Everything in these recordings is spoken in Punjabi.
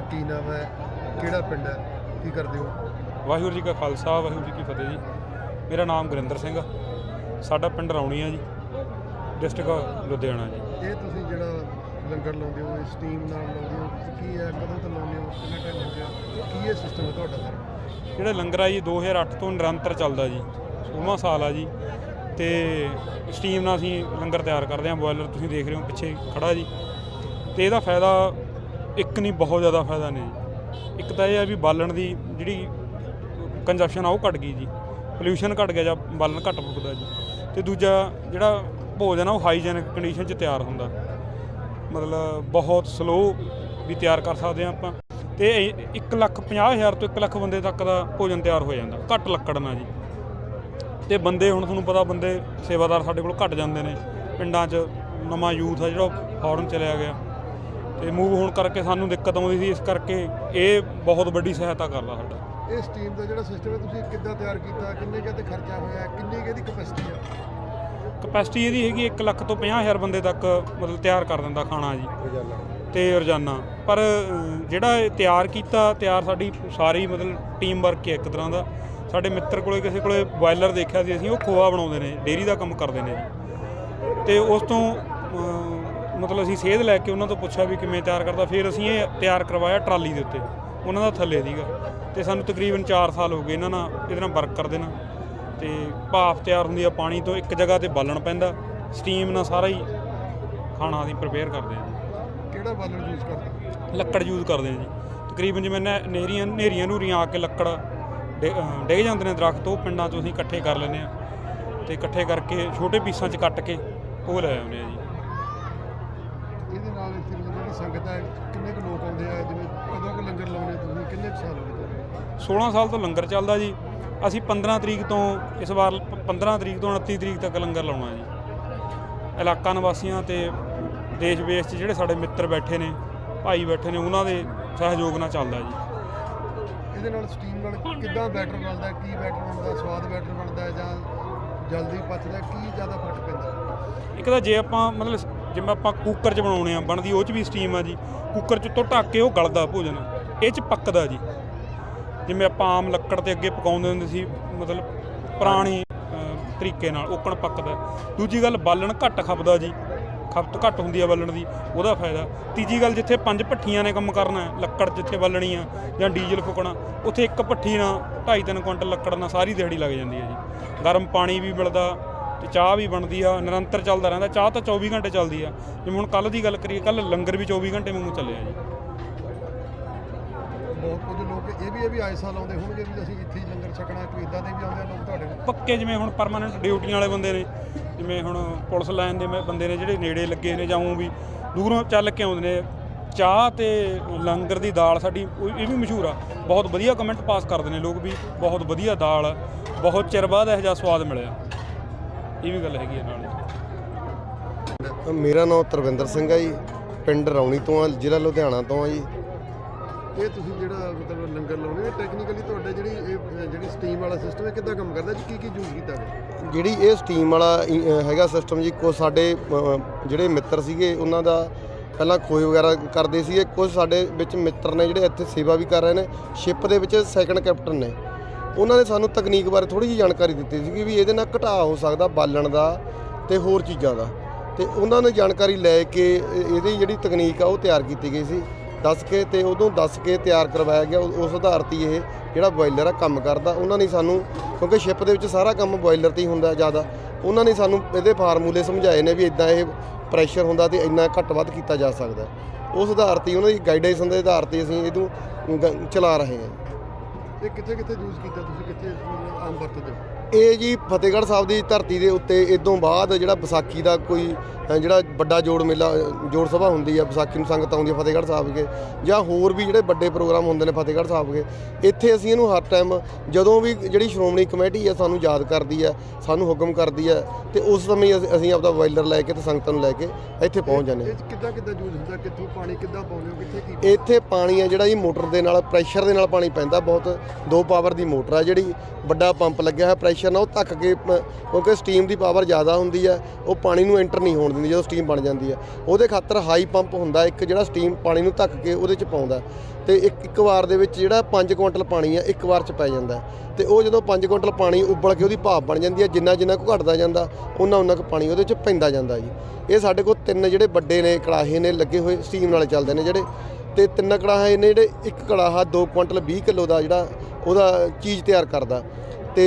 ਤੁਹਾਡਾ ਕੀ ਨਾਮ ਹੈ? ਕਿਹੜਾ ਪਿੰਡ ਹੈ? ਕੀ ਕਰਦੇ ਹੋ? ਵਾਹਿਗੁਰੂ ਜੀ ਕਾ ਖਾਲਸਾ ਵਾਹਿਗੁਰੂ ਜੀ ਕੀ ਫਤਿਹ ਜੀ। ਮੇਰਾ ਨਾਮ ਗੁਰਿੰਦਰ ਸਿੰਘ ਆ। ਸਾਡਾ ਪਿੰਡ ਰੌਣੀ ਆ ਜੀ ਡਿਸਟ੍ਰਿਕਟ ਲੁਧਿਆਣਾ ਜੀ। ਇਹ ਤੁਸੀਂ ਜਿਹੜਾ ਲੰਗਰ ਲਾਉਂਦੇ ਹੋ ਸਟੀਮ ਨਾਲ ਲਾਉਂਦੇ ਹੋ ਕੀ ਹੈ ਕਦੋਂ ਤੋਂ ਲਾਉਂਦੇ ਹੋ ਕਿੰਨਾ ਟਾਈਮ ਹੋ ਗਿਆ ਕੀ ਇਹ ਸਿਸਟਮ ਹੈ ਤੁਹਾਡਾ ਸਰ ਜਿਹੜਾ ਲੰਗਰ ਆ ਜੀ 2008 ਤੋਂ ਨਿਰੰਤਰ ਚੱਲਦਾ ਜੀ 16ਵਾਂ ਸਾਲ ਆ ਜੀ। ਤੇ ਸਟੀਮ ਨਾਲ ਅਸੀਂ ਲੰਗਰ ਤਿਆਰ ਕਰਦੇ ਹਾਂ ਬੋਇਲਰ ਤੁਸੀਂ ਦੇਖ ਰਹੇ ਹੋ ਪਿੱਛੇ ਖੜਾ ਜੀ। ਤੇ ਇਹਦਾ ਫਾਇਦਾ ਇੱਕ ਨਹੀਂ, ਬਹੁਤ ਜ਼ਿਆਦਾ ਫਾਇਦਾ ਨੇ ਜੀ। ਇੱਕ ਤਾਂ ਇਹ ਆ ਵੀ ਬਾਲਣ ਦੀ ਜਿਹੜੀ ਕੰਜਪਸ਼ਨ ਆ ਉਹ ਘਟ ਗਈ ਜੀ। ਪੋਲਿਊਸ਼ਨ ਘਟ ਗਿਆ ਜਾਂ ਬਾਲਣ ਘੱਟ ਫੁਕਦਾ ਜੀ। ਤੇ ਦੂਜਾ ਜਿਹੜਾ ਭੋਜਨ ਆ ਉਹ ਹਾਈਜੈਨਿਕ ਕੰਡੀਸ਼ਨ 'ਚ ਤਿਆਰ ਹੁੰਦਾ। ਮਤਲਬ ਬਹੁਤ ਸਲੋ ਵੀ ਤਿਆਰ ਕਰ ਸਕਦੇ ਆ ਆਪਾਂ। ਤੇ 1 ਲੱਖ 50 ਹਜ਼ਾਰ ਤੋਂ 1 ਲੱਖ ਬੰਦੇ ਤੱਕ ਦਾ ਭੋਜਨ ਤਿਆਰ ਹੋ ਜਾਂਦਾ। ਘੱਟ ਲੱਕੜ ਨਾਲ ਜੀ। ਤੇ ਬੰਦੇ ਹੁਣ ਤੁਹਾਨੂੰ ਪਤਾ ਬੰਦੇ ਸੇਵਾਦਾਰ ਸਾਡੇ ਕੋਲ ਘਟ ਜਾਂਦੇ ਨੇ। ਪਿੰਡਾਂ 'ਚ ਨਵਾਂ ਯੂਥ ਆ ਜਿਹੜਾ ਫੌਰਨ ਚਲਿਆ ਗਿਆ। ਤੇ ਮੂਵ ਹੋਣ ਕਰਕੇ ਸਾਨੂੰ ਦਿੱਕਤ ਆਉਂਦੀ ਸੀ ਇਸ ਕਰਕੇ ਇਹ ਬਹੁਤ ਵੱਡੀ ਸਹਾਇਤਾ ਕਰਦਾ ਸਾਡਾ। ਇਹ ਸਟੀਮ ਦਾ ਜਿਹੜਾ ਸਿਸਟਮ ਹੈ ਤੁਸੀਂ ਕਿੱਦਾਂ ਤਿਆਰ ਕੀਤਾ? ਕਿੰਨੇ ਕੁ ਤੇ ਖਰਚਾ ਹੋਇਆ? ਕਿੰਨੀ ਕੁ ਇਹਦੀ ਕਪੈਸਿਟੀ ਹੈ ਕਪੈਸਿਟੀ ਇਹਦੀ ਹੈਗੀ 1 ਲੱਖ ਤੋਂ 50 ਹਜ਼ਾਰ ਬੰਦੇ ਤੱਕ ਮਤਲਬ ਤਿਆਰ ਕਰ ਦਿੰਦਾ ਖਾਣਾ ਜੀ। ਤੇ ਰੋਜ਼ਾਨਾ। ਪਰ ਅ, ਜਿਹੜਾ ਇਹ ਤਿਆਰ ਕੀਤਾ ਤਿਆਰ ਸਾਡੀ ਸਾਰੀ ਮਤਲਬ ਟੀਮ ਵਰਕ ਹੈ ਇੱਕ ਤਰ੍ਹਾਂ ਦਾ। ਸਾਡੇ ਮਿੱਤਰ ਕੋਲੇ ਕਿਸੇ ਕੋਲੇ ਬੋਇਲਰ ਦੇਖਿਆ ਸੀ ਅਸੀਂ ਉਹ ਖੋਆ ਬਣਾਉਂਦੇ ਨੇ ਡੇਰੀ ਦਾ ਕੰਮ ਕਰਦੇ ਨੇ ਜੀ। ਤੇ ਉਸ ਤੋਂ ਅ, ਮਤਲਬ ਅਸੀਂ ਸੇਧ ਲੈ ਕੇ ਉਹਨਾਂ ਤੋਂ ਪੁੱਛਿਆ ਵੀ ਕਿਵੇਂ ਤਿਆਰ ਕਰਦਾ ਫਿਰ ਅਸੀਂ ਇਹ ਤਿਆਰ ਕਰਵਾਇਆ ਟਰਾਲੀ ਦੇ ਉੱਤੇ। ਉਹਨਾਂ ਦਾ ਥੱਲੇ ਸੀਗਾ। ਤੇ ਸਾਨੂੰ ਤਕਰੀਬਨ 4 ਸਾਲ ਹੋ ਗਏ ਇਹਨਾਂ ਨਾਲ ਇਹਦੇ ਨਾਲ ਵਰਕ ਕਰਦੇ ਨਾ ਤੇ ਭਾਫ ਤਿਆਰ ਹੁੰਦੀ ਆ ਪਾਣੀ ਤੋਂ ਇੱਕ ਜਗ੍ਹਾ ਤੇ ਬਾਲਣ ਪੈਂਦਾ। ਸਟੀਮ ਨਾਲ ਸਾਰਾ ਹੀ ਖਾਣਾ ਅਸੀਂ ਪ੍ਰਪੇਅਰ ਕਰਦੇ ਜੀ। ਕਿਹੜਾ ਬਾਲਣ ਯੂਜ਼ ਕਰਦੇ? ਲੱਕੜ ਯੂਜ਼ ਕਰਦੇ ਹਾਂ ਜੀ। ਤਕਰੀਬਨ ਜਿਵੇਂ ਨਹਿਰੀਆਂ ਨੇਰੀਆਂ ਨੂਰੀਆਂ ਆ ਕੇ ਲੱਕੜ ਡਿੱਗ ਜਾਂਦੇ ਨੇ ਦਰਖਤ ਉਹ ਪਿੰਡਾਂ 'ਚੋਂ ਅਸੀਂ ਇਕੱਠੇ ਕਰ ਲੈਂਦੇ ਆ। ਤੇ ਇਕੱਠੇ ਕਰਕੇ ਛੋਟੇ ਪੀਸਾਂ 'ਚ ਕੱਟ ਕੇ ਉਹ ਲੈ ਆਉਂਦੇ ਆ ਜੀ ਇਹਦੇ ਨਾਲ ਇੱਥੇ ਮਤਲਬ ਜਿਹੜੀ ਸੰਗਤ ਹੈ? ਕਿੰਨੇ ਕੁ ਲੋਕ ਆਉਂਦੇ ਆ? ਜਿਵੇਂ ਕਦੋਂ ਕੁ ਲੰਗਰ ਲਾਉਣੇ ਤੁਸੀਂ? ਕਿੰਨੇ ਕੁ ਸਾਲ ਹੋ ਗਏ ਤੁਹਾਨੂੰ? 16 ਸਾਲ ਤੋਂ ਲੰਗਰ ਚੱਲਦਾ ਜੀ। ਅਸੀਂ 15 ਤਰੀਕ ਤੋਂ ਇਸ ਵਾਰ ਪ- 15 ਤਰੀਕ ਤੋਂ 29 ਤਰੀਕ ਤੱਕ ਲੰਗਰ ਲਾਉਣਾ ਜੀ। ਇਲਾਕਾ ਨਿਵਾਸੀਆਂ ਤੇ ਦੇਸ਼ ਵਿਦੇਸ਼ 'ਚ ਜਿਹੜੇ ਸਾਡੇ ਮਿੱਤਰ ਬੈਠੇ ਨੇ ਭਾਈ ਬੈਠੇ ਨੇ ਉਹਨਾਂ ਦੇ ਸਹਿਯੋਗ ਨਾਲ ਚੱਲਦਾ ਜੀ। ਇਹਦੇ ਨਾਲ ਸਟੀਮ ਨਾਲ ਕਿੱਦਾਂ ਬੈਟਰ ਬਣਦਾ? ਕੀ ਬੈਟਰ ਬਣਦਾ ਸਵਾਦ ਬੈਟਰ ਬਣਦਾ ਜਾਂ ਜਲਦੀ ਪਚਦਾ? ਕੀ ਜ਼ਿਆਦਾ ਫ਼ਰਕ ਪੈਂਦਾ ਇੱਕ ਤਾਂ ਜੇ ਆਪਾਂ ਮਤਲਬ ਜਿਵੇਂ ਆਪਾਂ ਕੁੱਕਰ 'ਚ ਬਣਾਉਣੇ ਆ, ਬਣਦੀ ਉਹ 'ਚ ਵੀ ਸਟੀਮ ਆ ਜੀ। ਕੁੱਕਰ 'ਚ ਤੋਂ ਢੱਕ ਕੇ ਉਹ ਗਲਦਾ ਭੋਜਨ ਇਹ 'ਚ ਪੱਕਦਾ ਜੀ। ਜਿਵੇਂ ਆਪਾਂ ਆਮ ਲੱਕੜ ਤੇ ਅੱਗੇ ਪਕਾਉਂਦੇ ਹੁੰਦੇ ਸੀ, ਮਤਲਬ ਪੁਰਾਣੀ ਤਰੀਕੇ ਨਾਲ ਓਕਣ ਪੱਕਦਾ। ਦੂਜੀ ਗੱਲ, ਬਾਲਣ ਘੱਟ ਖਪਦਾ ਜੀ। ਖਪਤ ਘੱਟ ਹੁੰਦੀ ਆ ਬਾਲਣ ਦੀ, ਉਹਦਾ ਫਾਇਦਾ। ਤੀਜੀ ਗੱਲ, ਜਿੱਥੇ ਪੰਜ ਭੱਠੀਆਂ ਨੇ ਕੰਮ ਕਰਨਾ, ਲੱਕੜ ਜਿੱਥੇ ਬਾਲਣੀ ਆ ਜਾਂ ਡੀਜ਼ਲ ਫੁਕਣਾ, ਉੱਥੇ ਇੱਕ ਭੱਠੀ ਨਾਲ 2.5-3 ਕੁਇੰਟਲ ਲੱਕੜ ਨਾਲ ਸਾਰੀ ਦਿਹਾੜੀ ਲੱਗ ਜਾਂਦੀ ਹੈ ਜੀ। ਗਰਮ ਪਾਣੀ ਵੀ ਮਿਲਦਾ ਤੇ ਚਾਹ ਵੀ ਬਣਦੀ ਆ ਨਿਰੰਤਰ ਚੱਲਦਾ ਰਹਿੰਦਾ। ਚਾਹ ਤਾਂ 24 ਘੰਟੇ ਚੱਲਦੀ ਆ। ਜਿਵੇਂ ਹੁਣ ਕੱਲ ਦੀ ਗੱਲ ਕਰੀਏ ਕੱਲ ਲੰਗਰ ਵੀ 24 ਘੰਟੇ ਵਾਂਗੂ ਚੱਲਿਆ ਜੀ। ਬਹੁਤ ਕੁਝ ਲੋਕ ਇਹ ਵੀ ਇਹ ਵੀ ਆਏ ਸਾਲ ਆਉਂਦੇ ਹੋਣਗੇ ਵੀ ਅਸੀਂ ਇੱਥੇ ਹੀ ਲੰਗਰ ਛਕਣਾ ਕੋਈ ਇਦਾਂ ਦੇ ਵੀ ਆਉਂਦੇ ਆ ਲੋਕ ਤੁਹਾਡੇ ਕੋਲ? ਪੱਕੇ ਜਿਵੇਂ ਹੁਣ ਪਰਮਾਨੈਂਟ ਡਿਊਟੀਆਂ ਵਾਲੇ ਬੰਦੇ ਨੇ ਜਿਵੇਂ ਹੁਣ ਪੁਲਿਸ ਲਾਈਨ ਦੇ ਬੰਦੇ ਨੇ ਜਿਹੜੇ ਨੇੜੇ ਲੱਗੇ ਨੇ ਜਾਂ ਊਂ ਵੀ ਦੂਰੋਂ ਚੱਲ ਕੇ ਆਉਂਦੇ ਨੇ। ਚਾਹ ਤੇ ਲੰਗਰ ਦੀ ਦਾਲ ਸਾਡੀ ਉਹ- ਇਹ ਵੀ ਮਸ਼ਹੂਰ ਆ। ਬਹੁਤ ਵਧੀਆ ਕਮੈਂਟ ਪਾਸ ਕਰਦੇ ਨੇ ਲੋਕ ਵੀ ਬਹੁਤ ਵਧੀਆ ਦਾਲ ਬਹੁਤ ਚਿਰ ਬਾਅਦ ਇਹੋ ਜਿਹਾ ਸਵਾਦ ਮਿਲਿਆ। ਇਹ ਵੀ ਗੱਲ ਹੈਗੀ ਆ ਨਾਲ ਮੇਰਾ ਨਾਮ ਤਰਵਿੰਦਰ ਸਿੰਘ ਹੈ ਜੀ ਪਿੰਡ ਰੌਣੀ ਤੋਂ ਆ ਜ਼ਿਲ੍ਹਾ ਲੁਧਿਆਣਾ ਤੋਂ ਆ ਜੀ। ਇਹ ਤੁਸੀਂ ਜਿਹੜਾ ਮਤਲਬ ਲੰਗਰ ਲਾਉਣੇ ਆ ਟੈਕਨੀਕਲੀ ਤੁਹਾਡੇ ਜਿਹੜੀ ਇਹ ਜਿਹੜੀ ਸਟੀਮ ਵਾਲਾ ਸਿਸਟਮ ਹੈ ਕਿੱਦਾਂ ਕੰਮ ਕਰਦਾ ਜੀ? ਕੀ ਕੀ ਯੂਜ਼ ਕੀਤਾ ਗਿਆ ਜਿਹੜੀ ਇਹ ਸਟੀਮ ਵਾਲਾ ਇ- ਹੈਗਾ ਸਿਸਟਮ ਜੀ ਕੋ ਸਾਡੇ ਅ, ਜਿਹੜੇ ਮਿੱਤਰ ਸੀਗੇ ਉਹਨਾਂ ਦਾ ਪਹਿਲਾਂ ਖੋਏ ਵਗੈਰਾ ਕਰਦੇ ਸੀਗੇ। ਕੁਝ ਸਾਡੇ ਵਿੱਚ ਮਿੱਤਰ ਨੇ ਜਿਹੜੇ ਇੱਥੇ ਸੇਵਾ ਵੀ ਕਰ ਰਹੇ ਨੇ। ਸ਼ਿਪ ਦੇ ਵਿੱਚ ਸੈਕੰਡ ਕੈਪਟਨ ਨੇ। ਉਹਨਾਂ ਨੇ ਸਾਨੂੰ ਤਕਨੀਕ ਬਾਰੇ ਥੋੜੀ ਜਿਹੀ ਜਾਣਕਾਰੀ ਦਿੱਤੀ ਸੀਗੀ ਵੀ ਇਹਦੇ ਨਾਲ ਘਟਾਅ ਹੋ ਸਕਦਾ ਬਾਲਣ ਦਾ ਤੇ ਹੋਰ ਚੀਜ਼ਾਂ ਦਾ। ਤੇ ਉਹਨਾਂ ਨੇ ਜਾਣਕਾਰੀ ਲੈ ਕੇ ਇਹਦੀ ਜਿਹੜੀ ਤਕਨੀਕ ਆ ਉਹ ਤਿਆਰ ਕੀਤੀ ਗਈ ਸੀ। ਦੱਸ ਕੇ ਤੇ ਉਦੋਂ ਦੱਸ ਕੇ ਤਿਆਰ ਕਰਵਾਇਆ ਗਿਆ। ਉਸ ਆਧਾਰ 'ਤੇ ਇਹ ਜਿਹੜਾ ਬੋਇਲਰ ਆ ਕੰਮ ਕਰਦਾ। ਉਹਨਾਂ ਨੇ ਸਾਨੂੰ, ਕਿਉਂਕਿ ਸ਼ਿਪ ਦੇ ਵਿੱਚ ਸਾਰਾ ਕੰਮ ਬੋਇਲਰ ਤੇ ਹੀ ਹੁੰਦਾ ਜ਼ਿਆਦਾ, ਉਹਨਾਂ ਨੇ ਸਾਨੂੰ ਇਹਦੇ ਫਾਰਮੂਲੇ ਸਮਝਾਏ ਨੇ ਵੀ ਇਦਾਂ ਇਹ ਪ੍ਰੈਸ਼ਰ ਹੁੰਦਾ ਤੇ ਇੰਨਾ ਘੱਟ ਵੱਧ ਕੀਤਾ ਜਾ ਸਕਦਾ। ਉਸ ਆਧਾਰ ਤੇ ਉਹਨਾਂ ਦੀ ਗਾਈਡੈਂਸ ਦੇ ਆਧਾਰ ਤੇ ਅਸੀਂ ਇਹਨੂੰ ਗ- ਚਲਾ ਰਹੇ ਹਾਂ। ਇਹ ਕਿੱਥੇ ਕਿੱਥੇ ਯੂਜ਼ ਕੀਤਾ ਤੁਸੀਂ? ਕਿੱਥੇ ਮਤਲਬ ਆਮ ਵਰਤਦੇ ਹੋ? ਇਹ ਜੀ ਫਤਿਹਗੜ੍ਹ ਸਾਹਿਬ ਦੀ ਧਰਤੀ ਦੇ ਉੱਤੇ ਇਦੋਂ ਬਾਅਦ ਜਿਹੜਾ ਵਿਸਾਖੀ ਦਾ ਕੋਈ ਜਿਹੜਾ ਵੱਡਾ ਜੋੜ ਮੇਲਾ ਜੋੜ ਸਭਾ ਹੁੰਦੀ ਆ ਵਿਸਾਖੀ ਨੂੰ ਸੰਗਤ ਆਉਂਦੀ ਆ ਫਤਿਹਗੜ੍ਹ ਸਾਹਿਬ ਕੇ ਜਾਂ ਹੋਰ ਵੀ ਜਿਹੜੇ ਵੱਡੇ ਪ੍ਰੋਗਰਾਮ ਹੁੰਦੇ ਨੇ ਫਤਿਹਗੜ੍ਹ ਸਾਹਿਬ ਕੇ ਇੱਥੇ ਅਸੀਂ ਇਹਨੂੰ ਹਰ ਟਾਈਮ ਜਦੋਂ ਵੀ ਜਿਹੜੀ ਸ਼੍ਰੋਮਣੀ ਕਮੇਟੀ ਆ ਸਾਨੂੰ ਯਾਦ ਕਰਦੀ ਆ ਸਾਨੂੰ ਹੁਕਮ ਕਰਦੀ ਆ ਤੇ ਉਸ ਸਮੇਂ ਅਸੀਂ- ਆਪਦਾ ਵਾਇਲਰ ਲੈ ਕੇ ਤੇ ਸੰਗਤਾਂ ਨੂੰ ਲੈ ਕੇ ਇੱਥੇ ਪਹੁੰਚ ਜਾਂਦੇ 'ਚ ਕਿੱਦਾਂ ਕਿੱਦਾਂ ਯੂਜ਼ ਹੁੰਦਾ? ਕਿੱਥੋਂ ਪਾਣੀ ਕਿੱਦਾਂ ਪਾਉਂਦੇ ਹੋ? ਕਿੱਥੇ ਕੀ ਇੱਥੇ ਪਾਣੀ ਆ ਜਿਹੜਾ ਜੀ ਮੋਟਰ ਦੇ ਨਾਲ ਪ੍ਰੈਸ਼ਰ ਦੇ ਨਾਲ ਪਾਣੀ ਪੈਂਦਾ ਬਹੁਤ ਦੋ ਪਾਵਰ ਦੀ ਮੋਟਰ ਆ ਜਿਹੜੀ ਵੱਡਾ ਪੰਪ ਲੱਗਿਆ ਹੋਇਆ ਪ੍ਰੈਸ਼ਰ ਨਾਲ ਉਹ ਧੱਕ ਕੇ ਕਿਉਂਕਿ ਸਟੀਮ ਦੀ ਪਾਵਰ ਜ਼ਿਆਦਾ ਹੁੰਦੀ ਆ ਉਹ ਪਾਣੀ ਨੂੰ ਐਂਟਰ ਨਹੀਂ ਹੋਣ ਦਿੰਦੀ ਜਦੋਂ ਸਟੀਮ ਬਣ ਜਾਂਦੀ ਹੈ। ਉਹਦੇ ਖਾਤਰ ਹਾਈ ਪੰਪ ਹੁੰਦਾ, ਇੱਕ ਜਿਹੜਾ ਸਟੀਮ ਪਾਣੀ ਨੂੰ ਧੱਕ ਕੇ ਉਹਦੇ 'ਚ ਪਾਉਂਦਾ ਤੇ ਇੱਕ ਇੱਕ ਵਾਰ ਦੇ ਵਿੱਚ ਜਿਹੜਾ 5 ਕੁਇੰਟਲ ਪਾਣੀ ਆ ਇੱਕ ਵਾਰ 'ਚ ਪੈ ਜਾਂਦਾ ਹੈ। ਤੇ ਉਹ ਜਦੋਂ 5 ਕੁਇੰਟਲ ਪਾਣੀ ਉਬਲ ਕੇ ਉਹਦੀ ਭਾਪ ਬਣ ਜਾਂਦੀ ਹੈ, ਜਿੰਨਾ ਜਿੰਨਾ ਕੁ ਘਟਦਾ ਜਾਂਦਾ ਉਹਨਾਂ ਉਹਨਾਂ ਕੁ ਪਾਣੀ ਉਹਦੇ 'ਚ ਪੈਂਦਾ ਜਾਂਦਾ ਜੀ। ਇਹ ਸਾਡੇ ਕੋਲ ਤਿੰਨ ਜਿਹੜੇ ਵੱਡੇ ਨੇ, ਕੜਾਹੇ ਨੇ, ਲੱਗੇ ਹੋਏ ਸਟੀਮ ਨਾਲ ਚੱਲਦੇ ਨੇ ਜਿਹੜੇ। ਤੇ ਤਿੰਨ ਕੜਾਹੇ ਨੇ ਜਿਹੜੇ, ਇੱਕ ਕੜਾਹਾ 2 ਕੁਇੰਟਲ 20 ਕਿਲੋ ਦਾ ਜਿਹੜਾ ਉਹਦਾ ਚੀਜ਼ ਤਿਆਰ ਕਰਦਾ। ਤੇ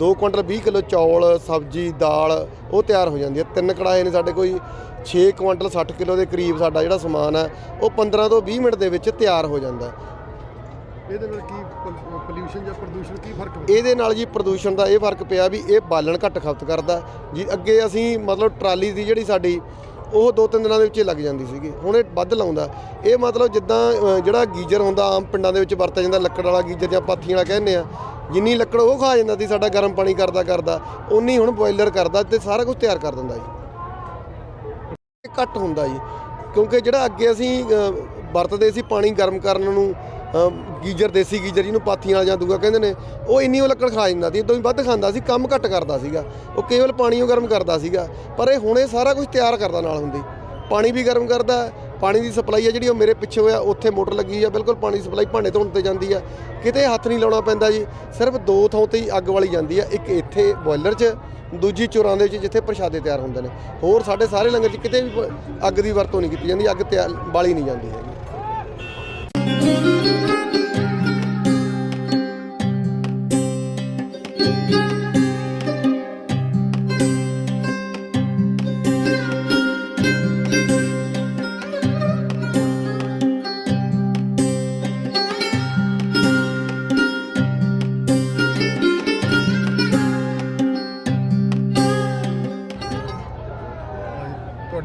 2 ਕੁਇੰਟਲ 20 ਕਿਲੋ ਚੌਲ ਸਬਜ਼ੀ ਦਾਲ ਉਹ ਤਿਆਰ ਹੋ ਜਾਂਦੀ ਹੈ। ਤਿੰਨ ਕੜਾਹੇ ਨੇ ਸਾਡੇ ਕੋਈ 6 ਕੁਇੰਟਲ 60 ਕਿਲੋ ਦੇ ਕਰੀਬ ਸਾਡਾ ਜਿਹੜਾ ਸਮਾਨ ਹੈ ਉਹ 15 ਤੋਂ 20 ਮਿੰਟ ਦੇ ਵਿੱਚ ਤਿਆਰ ਹੋ ਜਾਂਦਾ ਇਹਦੇ ਨਾਲ ਕੀ ਪੋਲਿਊਸ਼ਨ ਜਾਂ ਪ੍ਰਦੂਸ਼ਣ ਕੀ ਫ਼ਰਕ ਇਹਦੇ ਨਾਲ ਜੀ ਪ੍ਰਦੂਸ਼ਣ ਦਾ ਇਹ ਫ਼ਰਕ ਪਿਆ ਵੀ ਇਹ ਬਾਲਣ ਘੱਟ ਖਪਤ ਕਰਦਾ ਜੀ ਅੱਗੇ ਅਸੀਂ ਮਤਲਬ ਟਰਾਲੀ ਦੀ ਜਿਹੜੀ ਸਾਡੀ ਉਹ ਦੋ ਤਿੰਨ ਦਿਨਾਂ ਦੇ ਵਿੱਚ ਲੱਗ ਜਾਂਦੀ ਸੀਗੀ। ਹੁਣ ਇਹ ਵੱਧ ਲਾਉਂਦਾ ਇਹ ਮਤਲਬ ਜਿੱਦਾਂ ਜਿਹੜਾ ਗੀਜ਼ਰ ਹੁੰਦਾ ਆਮ ਪਿੰਡਾਂ ਦੇ ਵਿੱਚ ਵਰਤਿਆ ਜਾਂਦਾ ਲੱਕੜ ਵਾਲਾ ਗੀਜ਼ਰ ਜਾਂ ਪਾਥੀਆਂ ਵਾਲਾ ਕਹਿੰਦੇ ਆ ਜਿੰਨੀ ਲੱਕੜ ਉਹ ਖਾ ਜਾਂਦਾ ਸੀ, ਸਾਡਾ ਗਰਮ ਪਾਣੀ ਕਰਦਾ ਕਰਦਾ ਉਨੀ ਹੁਣ ਬੋਇਲਰ ਕਰਦਾ ਤੇ ਸਾਰਾ ਕੁਝ ਤਿਆਰ ਕਰ ਦਿੰਦਾ ਜੀ। ਇਹ ਘੱਟ ਹੁੰਦਾ ਜੀ, ਕਿਉਂਕਿ ਜਿਹੜਾ ਅੱਗੇ ਅਸੀਂ ਵਰਤਦੇ ਸੀ ਪਾਣੀ ਗਰਮ ਕਰਨ ਨੂੰ ਗੀਜ਼ਰ, ਦੇਸੀ ਗੀਜ਼ਰ ਜਿਹਨੂੰ ਪਾਥੀਆਂ ਵਾਲਾ ਜਾਂ ਦੂਆ ਕਹਿੰਦੇ ਨੇ, ਉਹ ਇੰਨੀ ਉਹ ਲੱਕੜ ਖਾ ਜਾਂਦਾ ਸੀ ਇਦੋਂ ਹੀ ਵੱਧ ਖਾਂਦਾ ਸੀ, ਕੰਮ ਘੱਟ ਕਰਦਾ ਸੀਗਾ, ਉਹ ਕੇਵਲ ਪਾਣੀ ਉਹ ਗਰਮ ਕਰਦਾ ਸੀਗਾ, ਪਰ ਇਹ ਹੁਣ ਇਹ ਸਾਰਾ ਕੁਝ ਤਿਆਰ ਕਰਦਾ ਨਾਲ ਹੁੰਦੀ। ਪਾਣੀ ਵੀ ਗਰਮ ਕਰਦਾ ਹੈ, ਪਾਣੀ ਦੀ ਸਪਲਾਈ ਹੈ ਜਿਹੜੀ ਉਹ ਮੇਰੇ ਪਿੱਛੇ ਹੋਇਆ ਉੱਥੇ ਮੋਟਰ ਲੱਗੀ ਆ ਬਿਲਕੁਲ ਪਾਣੀ ਦੀ ਸਪਲਾਈ ਭਾਂਡੇ ਧੋਣ ਤੇ ਜਾਂਦੀ ਆ। ਕਿਤੇ ਹੱਥ ਨਹੀਂ ਲਾਉਣਾ ਪੈਂਦਾ ਜੀ ਸਿਰਫ ਦੋ ਥਾਂ ਤੇ ਹੀ ਅੱਗ ਵਾਲੀ ਜਾਂਦੀ ਆ ਇੱਕ ਇੱਥੇ ਬੋਇਲਰ 'ਚ ਦੂਜੀ ਚੁਰਾਂ ਦੇ ਵਿੱਚ ਜਿੱਥੇ ਪ੍ਰਸ਼ਾਦੇ ਤਿਆਰ ਹੁੰਦੇ ਨੇ। ਹੋਰ ਸਾਡੇ ਸਾਰੇ ਲੰਗਰ 'ਚ ਕਿਤੇ ਵੀ ਅੱਗ ਦੀ ਵਰਤੋਂ ਨਹੀਂ ਕੀਤੀ ਜਾਂਦੀ ਅੱਗ ਤਿਆਰ ਬਾਲੀ ਨਹੀਂ ਜਾਂਦੀ ਹੈ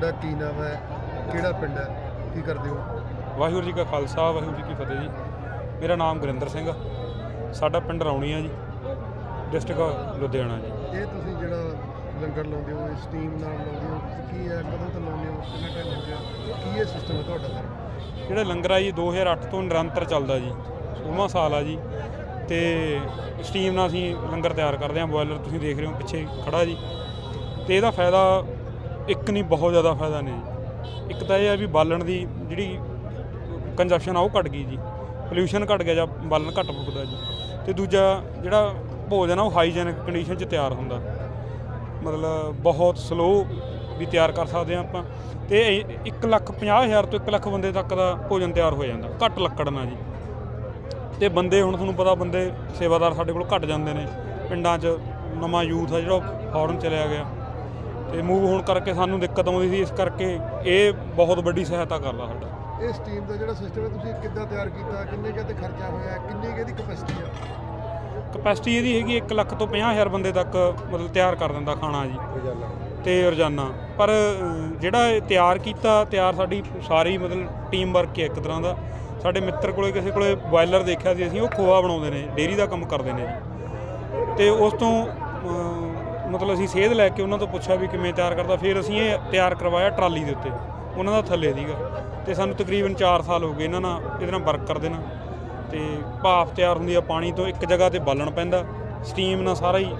ਤੁਹਾਡਾ ਕੀ ਨਾਮ ਹੈ ਕਿਹੜਾ ਪਿੰਡ ਹੈ ਕੀ ਕਰਦੇ ਹੋ? ਵਾਹਿਗੁਰੂ ਜੀ ਕਾ ਖਾਲਸਾ ਵਾਹਿਗੁਰੂ ਜੀ ਕੀ ਫਤਿਹ ਜੀ। ਮੇਰਾ ਨਾਮ ਗੁਰਿੰਦਰ ਸਿੰਘ ਆ। ਸਾਡਾ ਪਿੰਡ ਰੌਣੀ ਆ ਜੀ ਡਿਸਟ੍ਰਿਕਟ ਲੁਧਿਆਣਾ ਜੀ। ਇਹ ਤੁਸੀਂ ਜਿਹੜਾ ਲੰਗਰ ਲਾਉਂਦੇ ਹੋ ਸਟੀਮ ਨਾਲ ਲਾਉਂਦੇ ਹੋ ਕੀ ਹੈ ਕਦੋਂ ਤੋਂ ਲਾਉਂਦੇ ਹੋ ਕਿੰਨਾ ਟਾਈਮ ਹੋ ਗਿਆ ਕੀ ਇਹ ਸਿਸਟਮ ਹੈ ਤੁਹਾਡਾ ਸਰ ਜਿਹੜਾ ਲੰਗਰ ਆ ਜੀ 2008 ਤੋਂ ਨਿਰੰਤਰ ਚੱਲਦਾ ਜੀ 16ਵਾਂ ਸਾਲ ਆ ਜੀ। ਤੇ ਸਟੀਮ ਨਾਲ ਅਸੀਂ ਲੰਗਰ ਤਿਆਰ ਕਰਦੇ ਹਾਂ ਬੋਇਲਰ ਤੁਸੀਂ ਦੇਖ ਰਹੇ ਹੋ ਪਿੱਛੇ ਖੜਾ ਜੀ। ਤੇ ਇਹਦਾ ਫਾਇਦਾ ਇੱਕ ਨਹੀਂ, ਬਹੁਤ ਜ਼ਿਆਦਾ ਫਾਇਦਾ ਨੇ ਜੀ। ਇੱਕ ਤਾਂ ਇਹ ਆ ਵੀ ਬਾਲਣ ਦੀ ਜਿਹੜੀ ਕੰਜਪਸ਼ਨ ਆ, ਉਹ ਘਟ ਗਈ ਜੀ। ਪੋਲਿਊਸ਼ਨ ਘਟ ਗਿਆ ਜਾਂ ਬਾਲਣ ਘੱਟ ਫੁੱਕਦਾ ਜੀ। ਤੇ ਦੂਜਾ ਜਿਹੜਾ ਭੋਜਨ ਆ, ਉਹ ਹਾਈਜੈਨਿਕ ਕੰਡੀਸ਼ਨ 'ਚ ਤਿਆਰ ਹੁੰਦਾ। ਮਤਲਬ ਬਹੁਤ ਸਲੋ ਵੀ ਤਿਆਰ ਕਰ ਸਕਦੇ ਆ ਆਪਾਂ। ਤੇ 1 ਲੱਖ 50 ਹਜ਼ਾਰ ਤੋਂ 1 ਲੱਖ ਬੰਦੇ ਤੱਕ ਦਾ ਭੋਜਨ ਤਿਆਰ ਹੋ ਜਾਂਦਾ। ਘੱਟ ਲੱਕੜ ਨਾਲ ਜੀ। ਤੇ ਬੰਦੇ ਹੁਣ ਤੁਹਾਨੂੰ ਪਤਾ ਬੰਦੇ ਸੇਵਾਦਾਰ ਸਾਡੇ ਕੋਲ ਘਟ ਜਾਂਦੇ ਨੇ। ਪਿੰਡਾਂ 'ਚ ਨਵਾਂ ਯੂਥ ਆ ਜਿਹੜਾ ਫੌਰਨ ਚਲਿਆ ਗਿਆ। ਤੇ ਮੂਵ ਹੋਣ ਕਰਕੇ ਸਾਨੂੰ ਦਿੱਕਤ ਆਉਂਦੀ ਸੀ ਇਸ ਕਰਕੇ ਇਹ ਬਹੁਤ ਵੱਡੀ ਸਹਾਇਤਾ ਕਰਦਾ ਸਾਡਾ। ਇਹ ਸਟੀਮ ਦਾ ਜਿਹੜਾ ਸਿਸਟਮ ਹੈ ਤੁਸੀਂ ਕਿੱਦਾਂ ਤਿਆਰ ਕੀਤਾ? ਕਿੰਨੇ ਕੁ ਤੇ ਖਰਚਾ ਹੋਇਆ? ਕਿੰਨੀ ਕੁ ਇਹਦੀ ਕਪੈਸਿਟੀ ਆ? ਕਪੈਸਿਟੀ ਇਹਦੀ ਹੈਗੀ 1 ਲੱਖ ਤੋਂ 50 ਹਜ਼ਾਰ ਬੰਦੇ ਤੱਕ ਮਤਲਬ ਤਿਆਰ ਕਰ ਦਿੰਦਾ ਖਾਣਾ ਜੀ। ਤੇ ਰੋਜ਼ਾਨਾ। ਪਰ ਅ, ਜਿਹੜਾ ਇਹ ਤਿਆਰ ਕੀਤਾ ਤਿਆਰ ਸਾਡੀ ਸਾਰੀ ਮਤਲਬ ਟੀਮ ਵਰਕ ਹੈ ਇੱਕ ਤਰ੍ਹਾਂ ਦਾ। ਸਾਡੇ ਮਿੱਤਰ ਕੋਲੇ ਕਿਸੇ ਕੋਲੇ ਬੋਇਲਰ ਦੇਖਿਆ ਸੀ ਅਸੀਂ ਉਹ ਖੋਆ ਬਣਾਉਂਦੇ ਨੇ ਡੇਰੀ ਦਾ ਕੰਮ ਕਰਦੇ ਨੇ ਜੀ। ਤੇ ਉਸ ਤੋਂ ਅ, ਮਤਲਬ ਅਸੀਂ ਸੇਧ ਲੈ ਕੇ ਉਹਨਾਂ ਤੋਂ ਪੁੱਛਿਆ ਵੀ ਕਿਵੇਂ ਤਿਆਰ ਕਰਦਾ ਫਿਰ ਅਸੀਂ ਇਹ ਤਿਆਰ ਕਰਵਾਇਆ ਟਰਾਲੀ ਦੇ ਉੱਤੇ ਉਹਨਾਂ ਦਾ ਥੱਲੇ ਸੀਗਾ। ਤੇ ਸਾਨੂੰ ਤਕਰੀਬਨ 4 ਸਾਲ ਹੋ ਗਏ ਇਹਨਾਂ ਨਾਲ ਇਹਦੇ ਨਾਲ ਵਰਕ ਕਰਦੇ ਨਾ ਤੇ ਭਾਫ ਤਿਆਰ ਹੁੰਦੀ ਆ ਪਾਣੀ ਤੋਂ ਇੱਕ ਜਗ੍ਹਾ ਤੇ ਬਾਲਣ ਪੈਂਦਾ ਸਟੀਮ ਨਾਲ ਸਾਰਾ ਹੀ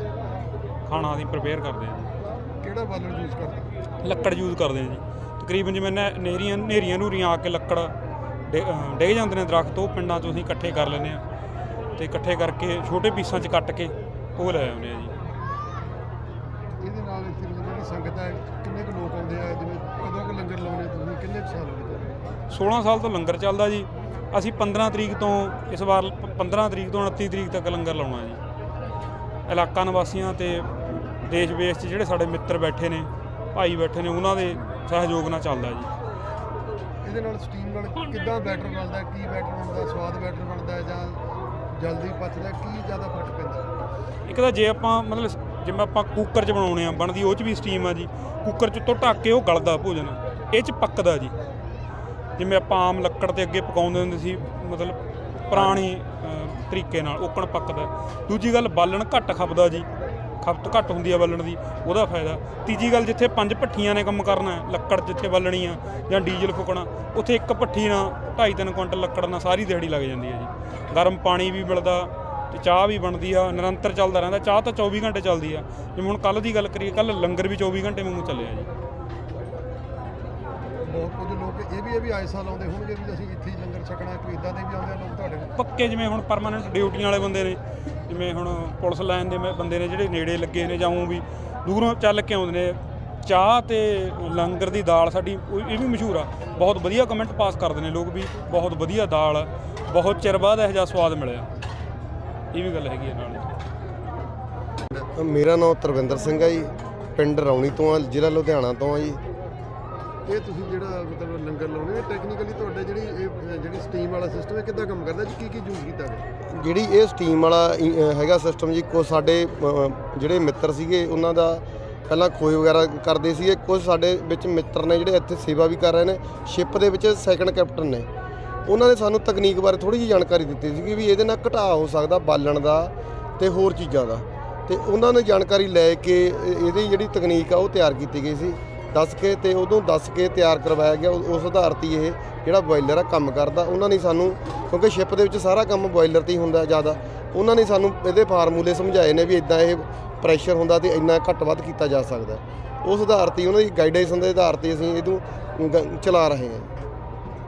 ਖਾਣਾ ਅਸੀਂ ਪ੍ਰਪੇਅਰ ਕਰਦੇ ਹਾਂ। ਜੀ ਕਿਹੜਾ ਬਾਲਣ ਯੂਜ਼ ਕਰਦੇ? ਲੱਕੜ ਯੂਜ਼ ਕਰਦੇ ਹਾਂ ਜੀ। ਤਕਰੀਬਨ ਜਿਵੇਂ ਨਹਿਰੀਆਂ ਨੇਰੀਆਂ ਨੂਰੀਆਂ ਆ ਕੇ ਲੱਕੜ ਡਿੱਗ ਜਾਂਦੇ ਨੇ ਦਰਖਤ ਉਹ ਪਿੰਡਾਂ ਤੋਂ ਅਸੀਂ ਇਕੱਠੇ ਕਰ ਲੈਂਦੇ ਆ ਤੇ ਇਕੱਠੇ ਕਰਕੇ ਛੋਟੇ ਪੀਸਾਂ 'ਚ ਕੱਟ ਕੇ ਉਹ ਲੈ ਆਉਂਦੇ ਆ ਜੀ ਇਹਦੇ ਨਾਲ ਇੱਥੇ ਮਤਲਬ ਜਿਹੜੀ ਸੰਗਤ ਹੈ ਕਿੰਨੇ ਕੁ ਲੋਕ ਆਉਂਦੇ ਆ ਜਿਵੇਂ ਕਦੋਂ ਕੁ ਲੰਗਰ ਲਾਉਣੇ ਤੁਸੀਂ ਕਿੰਨੇ ਕੁ ਸਾਲ ਹੋ ਗਏ ਤੁਹਾਨੂੰ 16 ਸਾਲ ਤੋਂ ਲੰਗਰ ਚੱਲਦਾ ਜੀ ਅਸੀਂ 15 ਤਰੀਕ ਤੋਂ ਇਸ ਵਾਰ ਪ- 15 ਤਰੀਕ ਤੋਂ 29 ਤਰੀਕ ਤੱਕ ਲੰਗਰ ਲਾਉਣਾ ਜੀ ਇਲਾਕਾ ਨਿਵਾਸੀਆਂ ਤੇ ਦੇਸ਼ ਵਿਦੇਸ਼ 'ਚ ਜਿਹੜੇ ਸਾਡੇ ਮਿੱਤਰ ਬੈਠੇ ਨੇ ਭਾਈ ਬੈਠੇ ਨੇ ਉਹਨਾਂ ਦੇ ਸਹਿਯੋਗ ਨਾਲ ਚੱਲਦਾ ਜੀ ਇਹਦੇ ਨਾਲ ਸਟੀਮ ਨਾਲ ਕਿੱਦਾਂ ਬੈਟਰ ਬਣਦਾ? ਕੀ ਬੈਟਰ ਬਣਦਾ ਸਵਾਦ ਬੈਟਰ ਬਣਦਾ ਜਾਂ ਜਲਦੀ ਪਚਦਾ? ਕੀ ਜ਼ਿਆਦਾ ਫ਼ਰਕ ਪੈਂਦਾ ਇੱਕ ਤਾਂ ਜੇ ਆਪਾਂ ਮਤਲਬ ਜਿਵੇਂ ਆਪਾਂ ਕੁੱਕਰ 'ਚ ਬਣਾਉਣੇ ਆ, ਬਣਦੀ ਉਹ 'ਚ ਵੀ ਸਟੀਮ ਆ ਜੀ। ਕੁੱਕਰ 'ਚ ਤੋਂ ਢੱਕ ਕੇ ਉਹ ਗਲਦਾ ਭੋਜਨ ਇਹ 'ਚ ਪੱਕਦਾ ਜੀ। ਜਿਵੇਂ ਆਪਾਂ ਆਮ ਲੱਕੜ ਤੇ ਅੱਗੇ ਪਕਾਉਂਦੇ ਹੁੰਦੇ ਸੀ, ਮਤਲਬ ਪੁਰਾਣੇ ਤਰੀਕੇ ਨਾਲ ਓਕਣ ਪੱਕਦਾ। ਦੂਜੀ ਗੱਲ, ਬਾਲਣ ਘੱਟ ਖਪਦਾ ਜੀ। ਖਪਤ ਘੱਟ ਹੁੰਦੀ ਆ ਬਾਲਣ ਦੀ, ਉਹਦਾ ਫਾਇਦਾ। ਤੀਜੀ ਗੱਲ, ਜਿੱਥੇ ਪੰਜ ਭੱਠੀਆਂ ਨੇ ਕੰਮ ਕਰਨਾ ਲੱਕੜ ਜਿੱਥੇ ਬਾਲਣੀ ਆ ਜਾਂ ਡੀਜ਼ਲ ਫੁਕਣਾ, ਉੱਥੇ ਇੱਕ ਭੱਠੀ ਨਾਲ 2.5-3 ਕੁਇੰਟਲ ਲੱਕੜ ਨਾਲ ਸਾਰੀ ਦਿਹਾੜੀ ਲੱਗ ਜਾਂਦੀ ਹੈ ਜੀ। ਗਰਮ ਪਾਣੀ ਵੀ ਮਿਲਦਾ ਤੇ ਚਾਹ ਵੀ ਬਣਦੀ ਆ ਨਿਰੰਤਰ ਚੱਲਦਾ ਰਹਿੰਦਾ ਚਾਹ ਤਾਂ 24 ਘੰਟੇ ਚੱਲਦੀ ਆ। ਜਿਵੇਂ ਹੁਣ ਕੱਲ ਦੀ ਗੱਲ ਕਰੀਏ ਕੱਲ ਲੰਗਰ ਵੀ 24 ਘੰਟੇ ਵਾਂਗੂ ਚੱਲਿਆ ਜੀ। ਬਹੁਤ ਕੁਝ ਲੋਕ ਇਹ ਵੀ ਇਹ ਵੀ ਆਏ ਸਾਲ ਆਉਂਦੇ ਹੋਣਗੇ ਵੀ ਅਸੀਂ ਇੱਥੇ ਹੀ ਲੰਗਰ ਛਕਣਾ ਕੋਈ ਇਦਾਂ ਦੇ ਵੀ ਆਉਂਦੇ ਆ ਲੋਕ ਤੁਹਾਡੇ ਕੋਲ। ਪੱਕੇ ਜਿਵੇਂ ਹੁਣ ਪਰਮਾਨੈਂਟ ਡਿਊਟੀਆਂ ਵਾਲੇ ਬੰਦੇ ਨੇ ਜਿਵੇਂ ਹੁਣ ਪੁਲਿਸ ਲਾਈਨ ਦੇ ਬੰਦੇ ਨੇ ਜਿਹੜੇ ਨੇੜੇ ਲੱਗੇ ਨੇ ਜਾਂ ਊਂ ਵੀ ਦੂਰੋਂ ਚੱਲ ਕੇ ਆਉਂਦੇ ਨੇ। ਚਾਹ ਤੇ ਲੰਗਰ ਦੀ ਦਾਲ ਸਾਡੀ ਉਹ- ਇਹ ਵੀ ਮਸ਼ਹੂਰ ਆ। ਬਹੁਤ ਵਧੀਆ ਕਮੈਂਟ ਪਾਸ ਕਰਦੇ ਨੇ ਲੋਕ ਵੀ ਬਹੁਤ ਵਧੀਆ ਦਾਲ ਬਹੁਤ ਚਿਰ ਬਾਅਦ ਇਹੋ ਜਿਹਾ ਸਵਾਦ ਮਿਲਿਆ। ਇਹ ਵੀ ਗੱਲ ਹੈਗੀ ਆ ਨਾਲ। ਮੇਰਾ ਨਾਮ ਤਰਵਿੰਦਰ ਸਿੰਘ ਹੈ ਜੀ ਪਿੰਡ ਰੌਣੀ ਤੋਂ ਆ ਜ਼ਿਲ੍ਹਾ ਲੁਧਿਆਣਾ ਤੋਂ ਆ ਜੀ। ਇਹ ਤੁਸੀਂ ਜਿਹੜਾ ਮਤਲਬ ਲੰਗਰ ਲਾਉਣੇ ਟੈਕਨੀਕਲੀ ਤੁਹਾਡੇ ਜਿਹੜੀ ਇਹ ਜਿਹੜੀ ਸਟੀਮ ਵਾਲਾ ਸਿਸਟਮ ਹੈ ਕਿੱਦਾਂ ਕੰਮ ਕਰਦਾ ਜੀ? ਕੀ ਕੀ ਯੂਜ਼ ਕੀਤਾ ਗਿਆ ਜਿਹੜੀ ਇਹ ਸਟੀਮ ਵਾਲਾ ਇ- ਹੈਗਾ ਸਿਸਟਮ ਜੀ ਕੋ ਸਾਡੇ ਅ, ਜਿਹੜੇ ਮਿੱਤਰ ਸੀਗੇ ਉਹਨਾਂ ਦਾ ਪਹਿਲਾਂ ਖੋਏ ਵਗੈਰਾ ਕਰਦੇ ਸੀਗੇ ਕੁਝ ਸਾਡੇ ਵਿੱਚ ਮਿੱਤਰ ਨੇ ਜਿਹੜੇ ਇੱਥੇ ਸੇਵਾ ਵੀ ਕਰ ਰਹੇ ਨੇ ਸ਼ਿਪ ਦੇ ਵਿੱਚ ਸੈਕੰਡ ਕੈਪਟਨ ਨੇ। ਉਹਨਾਂ ਨੇ ਸਾਨੂੰ ਤਕਨੀਕ ਬਾਰੇ ਥੋੜੀ ਜਿਹੀ ਜਾਣਕਾਰੀ ਦਿੱਤੀ ਸੀਗੀ ਵੀ ਇਹਦੇ ਨਾਲ ਘਟਾਅ ਹੋ ਸਕਦਾ ਬਾਲਣ ਦਾ ਤੇ ਹੋਰ ਚੀਜ਼ਾਂ ਦਾ। ਤੇ ਉਹਨਾਂ ਨੇ ਜਾਣਕਾਰੀ ਲੈ ਕੇ ਇਹਦੀ ਜਿਹੜੀ ਤਕਨੀਕ ਆ ਉਹ ਤਿਆਰ ਕੀਤੀ ਗਈ ਸੀ। ਦੱਸ ਕੇ ਤੇ ਉਦੋਂ ਦੱਸ ਕੇ ਤਿਆਰ ਕਰਵਾਇਆ ਗਿਆ। ਉਸ ਆਧਾਰ ਤੇ ਹੀ ਇਹ ਜਿਹੜਾ ਬੋਇਲਰ ਆ ਕੰਮ ਕਰਦਾ, ਉਹਨਾਂ ਨੇ ਸਾਨੂੰ ਕਿਉਂਕਿ ਸ਼ਿਪ ਦੇ ਵਿੱਚ ਸਾਰਾ ਕੰਮ ਬੋਇਲਰ ਤੇ ਹੀ ਹੁੰਦਾ ਜ਼ਿਆਦਾ, ਉਹਨਾਂ ਨੇ ਸਾਨੂੰ ਇਹਦੇ ਫਾਰਮੂਲੇ ਸਮਝਾਏ ਨੇ ਵੀ ਇਦਾਂ ਇਹ ਪ੍ਰੈਸ਼ਰ ਹੁੰਦਾ ਤੇ ਇੰਨਾ ਘੱਟ ਵੱਧ ਕੀਤਾ ਜਾ ਸਕਦਾ। ਉਸ ਆਧਾਰ ਤੇ ਉਹਨਾਂ ਦੀ ਗਾਈਡੈਂਸ ਦੇ ਆਧਾਰ ਤੇ ਅਸੀਂ ਇਹਨੂੰ ਗ- ਚਲਾ ਰਹੇ ਹਾਂ।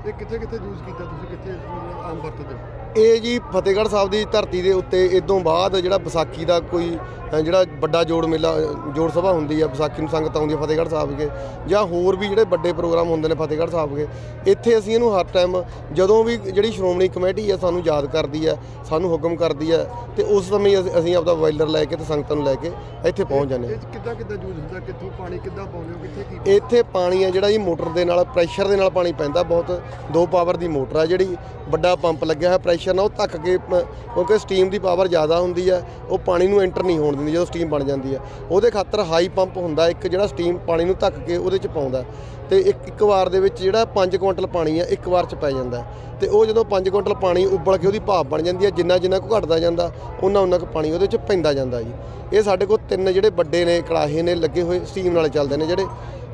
ਇਹ ਕਿੱਥੇ ਕਿੱਥੇ ਯੂਜ਼ ਕੀਤਾ ਤੁਸੀਂ? ਕਿੱਥੇ ਆਮ ਵਰਤਦੇ ਹੋ? ਇਹ ਜੀ ਫਤਿਹਗੜ੍ਹ ਸਾਹਿਬ ਦੀ ਧਰਤੀ ਦੇ ਉੱਤੇ ਇਦੋਂ ਬਾਅਦ ਜਿਹੜਾ ਵਿਸਾਖੀ ਦਾ ਕੋਈ ਜਿਹੜਾ ਵੱਡਾ ਜੋੜ ਮੇਲਾ ਜੋੜ ਸਭਾ ਹੁੰਦੀ ਆ ਵਿਸਾਖੀ ਨੂੰ ਸੰਗਤ ਆਉਂਦੀ ਆ ਫਤਿਹਗੜ੍ਹ ਸਾਹਿਬ ਵਿਖੇ ਜਾਂ ਹੋਰ ਵੀ ਜਿਹੜੇ ਵੱਡੇ ਪ੍ਰੋਗਰਾਮ ਹੁੰਦੇ ਨੇ ਫਤਿਹਗੜ੍ਹ ਸਾਹਿਬ ਵਿਖੇ ਇੱਥੇ ਅਸੀਂ ਇਹਨੂੰ ਹਰ ਟਾਈਮ ਜਦੋਂ ਵੀ ਜਿਹੜੀ ਸ਼੍ਰੋਮਣੀ ਕਮੇਟੀ ਆ ਸਾਨੂੰ ਯਾਦ ਕਰਦੀ ਆ ਸਾਨੂੰ ਹੁਕਮ ਕਰਦੀ ਆ ਤੇ ਉਸ ਸਮੇਂ ਹੀ ਅਸੀਂ- ਆਪਦਾ ਵਾਇਲਰ ਲੈ ਕੇ ਤੇ ਸੰਗਤਾਂ ਨੂੰ ਲੈ ਕੇ ਇੱਥੇ ਪਹੁੰਚ ਜਾਂਦੇ ਹਾਂ। ਕਿੱਦਾਂ ਕਿੱਦਾਂ ਯੂਜ਼ ਹੁੰਦਾ? ਕਿੱਥੋਂ ਪਾਣੀ ਕਿੱਦਾਂ ਪਾਉਂਦੇ ਹੋ? ਕਿੱਥੇ ਕੀ ਇੱਥੇ ਪਾਣੀ ਆ ਜਿਹੜਾ ਜੀ ਮੋਟਰ ਦੇ ਨਾਲ ਪ੍ਰੈਸ਼ਰ ਦੇ ਨਾਲ ਪਾਣੀ ਪੈਂਦਾ ਬਹੁਤ ਦੋ ਪਾਵਰ ਦੀ ਮੋਟਰ ਆ ਜਿਹੜੀ ਵੱਡਾ ਪੰਪ ਲੱਗਿਆ ਹੋਇਆ ਪ੍ਰੈਸ਼ਰ ਨਾਲ ਉਹ ਧੱਕ ਕੇ ਪ- ਕਿਉਂਕਿ ਸਟੀਮ ਦੀ ਪਾਵਰ ਜ਼ਿਆਦਾ ਹੁੰਦੀ ਆ, ਉਹ ਪਾਣੀ ਨੂੰ ਐਂਟਰ ਨਹੀਂ ਹੋਣ ਦਿੰਦੀ, ਜਦੋਂ ਸਟੀਮ ਬਣ ਜਾਂਦੀ ਆ। ਉਹਦੇ ਖਾਤਰ ਹਾਈ ਪੰਪ ਹੁੰਦਾ, ਇੱਕ ਜਿਹੜਾ ਸਟੀਮ ਪਾਣੀ ਨੂੰ ਧੱਕ ਕੇ ਉਹਦੇ ਚ ਪਾਉਂਦਾ। ਤੇ ਇੱਕ ਇੱਕ ਵਾਰ ਦੇ ਵਿੱਚ ਜਿਹੜਾ 5 ਕੁਇੰਟਲ ਪਾਣੀ ਆ, ਇੱਕ ਵਾਰ ਚ ਪੈ ਜਾਂਦਾ। ਤੇ ਉਹ ਜਦੋਂ 5 ਕੁਇੰਟਲ ਪਾਣੀ ਉਬਲ ਕੇ ਉਹਦੀ ਭਾਪ ਬਣ ਜਾਂਦੀ ਆ, ਜਿੰਨਾ ਜਿੰਨਾ ਕੁ ਘਟਦਾ ਜਾਂਦਾ ਉਹਨਾਂ ਉਹਨਾਂ ਕੁ ਪਾਣੀ ਉਹਦੇ ਚ ਪੈਂਦਾ ਜਾਂਦਾ ਜੀ। ਇਹ ਸਾਡੇ ਕੋਲ ਤਿੰਨ ਜਿਹੜੇ ਵੱਡੇ ਨੇ, ਕੜਾਹੇ ਨੇ, ਲੱਗੇ ਹੋਏ ਸਟੀਮ ਨਾਲ ਚੱਲਦੇ ਨੇ ਜਿਹੜੇ।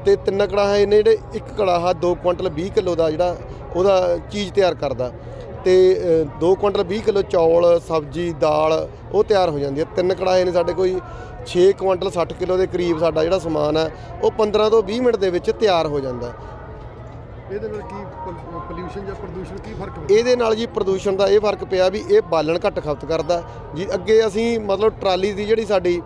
ਤੇ ਤਿੰਨ ਕੜਾਹੇ ਨੇ ਜਿਹੜੇ, ਇੱਕ ਕੜਾਹਾ 2 ਕੁਇੰਟਲ 20 ਕਿਲੋ ਦਾ ਜਿਹੜਾ ਉਹਦਾ ਚੀਜ਼ ਤਿਆਰ ਕਰਦਾ। ਤੇ 2 ਕੁਇੰਟਲ 20 ਕਿਲੋ ਚੌਲ ਸਬਜ਼ੀ ਦਾਲ ਉਹ ਤਿਆਰ ਹੋ ਜਾਂਦੀ ਹੈ। ਤਿੰਨ ਕੜਾਹੇ ਨੇ ਸਾਡੇ ਕੋਈ 6 ਕੁਇੰਟਲ 60 ਕਿਲੋ ਦੇ ਕਰੀਬ ਸਾਡਾ ਜਿਹੜਾ ਸਮਾਨ ਹੈ ਉਹ 15 ਤੋਂ 20 ਮਿੰਟ ਦੇ ਵਿੱਚ ਤਿਆਰ ਹੋ ਜਾਂਦਾ। ਇਹਦੇ ਨਾਲ ਕੀ ਪੋਲਿਊਸ਼ਨ ਜਾਂ ਪ੍ਰਦੂਸ਼ਣ ਕੀ ਫ਼ਰਕ ਪੈਂਦਾ? ਇਹਦੇ ਨਾਲ ਜੀ ਪ੍ਰਦੂਸ਼ਣ ਦਾ ਇਹ ਫ਼ਰਕ ਪਿਆ ਵੀ ਇਹ ਬਾਲਣ ਘੱਟ ਖਪਤ ਕਰਦਾ ਜੀ ਅੱਗੇ ਅਸੀਂ ਮਤਲਬ ਟਰਾਲੀ ਦੀ ਜਿਹੜੀ ਸਾਡੀ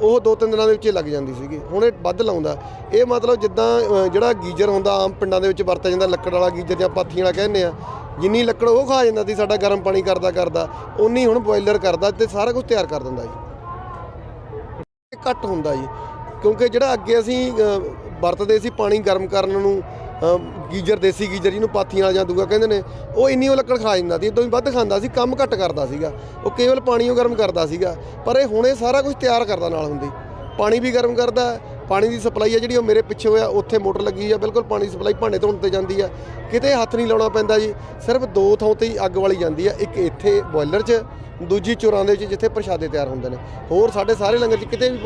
ਉਹ ਦੋ ਤਿੰਨ ਦਿਨਾਂ ਦੇ ਵਿੱਚ ਲੱਗ ਜਾਂਦੀ ਸੀਗੀ। ਹੁਣ ਇਹ ਵੱਧ ਲਾਉਂਦਾ ਇਹ ਮਤਲਬ ਜਿੱਦਾਂ ਜਿਹੜਾ ਗੀਜ਼ਰ ਹੁੰਦਾ ਆਮ ਪਿੰਡਾਂ ਦੇ ਵਿੱਚ ਵਰਤਿਆ ਜਾਂਦਾ ਲੱਕੜ ਵਾਲਾ ਗੀਜ਼ਰ ਜਾਂ ਪਾਥੀਆਂ ਵਾਲਾ ਕਹਿੰਦੇ ਆ ਜਿੰਨੀ ਲੱਕੜ ਉਹ ਖਾ ਜਾਂਦਾ ਸੀ, ਸਾਡਾ ਗਰਮ ਪਾਣੀ ਕਰਦਾ ਕਰਦਾ ਉਨੀ ਹੁਣ ਬੋਇਲਰ ਕਰਦਾ ਤੇ ਸਾਰਾ ਕੁਝ ਤਿਆਰ ਕਰ ਦਿੰਦਾ ਜੀ। ਘੱਟ ਹੁੰਦਾ ਜੀ, ਕਿਉਂਕਿ ਜਿਹੜਾ ਅੱਗੇ ਅਸੀਂ ਵਰਤਦੇ ਸੀ ਪਾਣੀ ਗਰਮ ਕਰਨ ਨੂੰ ਗੀਜ਼ਰ, ਦੇਸੀ ਗੀਜ਼ਰ ਜਿਹਨੂੰ ਪਾਥੀਆਂ ਵਾਲਾ ਜਾਂ ਦੂਆ ਕਹਿੰਦੇ ਨੇ, ਉਹ ਇੰਨੀ ਉਹ ਲੱਕੜ ਖਾ ਜਾਂਦਾ ਸੀ ਇਦੋਂ ਹੀ ਵੱਧ ਖਾਂਦਾ ਸੀ, ਕੰਮ ਘੱਟ ਕਰਦਾ ਸੀਗਾ, ਉਹ ਕੇਵਲ ਪਾਣੀ ਉਹ ਗਰਮ ਕਰਦਾ ਸੀਗਾ, ਪਰ ਇਹ ਹੁਣ ਇਹ ਸਾਰਾ ਕੁਝ ਤਿਆਰ ਕਰਦਾ ਨਾਲ ਹੁੰਦੀ। ਪਾਣੀ ਵੀ ਗਰਮ ਕਰਦਾ ਪਾਣੀ ਦੀ ਸਪਲਾਈ ਹੈ ਜਿਹੜੀ ਉਹ ਮੇਰੇ ਪਿੱਛੇ ਹੋਇਆ, ਉੱਥੇ ਮੋਟਰ ਲੱਗੀ ਆ, ਬਿਲਕੁਲ ਪਾਣੀ ਦੀ ਸਪਲਾਈ ਭਾਂਡੇ ਧੋਣ ਤੇ ਜਾਂਦੀ ਆ। ਕਿਤੇ ਹੱਥ ਨਹੀਂ ਲਾਉਣਾ ਪੈਂਦਾ ਜੀ, ਸਿਰਫ ਦੋ ਥਾਂ ਤੇ ਹੀ ਅੱਗ ਵਾਲੀ ਜਾਂਦੀ ਆ, ਇੱਕ ਇੱਥੇ ਬੋਇਲਰ 'ਚ, ਦੂਜੀ ਚੁਰਾਂ ਦੇ ਵਿੱਚ ਜਿੱਥੇ ਪ੍ਰਸ਼ਾਦੇ ਤਿਆਰ ਹੁੰਦੇ ਨੇ। ਹੋਰ ਸਾਡੇ ਸਾਰੇ ਲੰਗਰ 'ਚ ਕਿਤੇ ਵੀ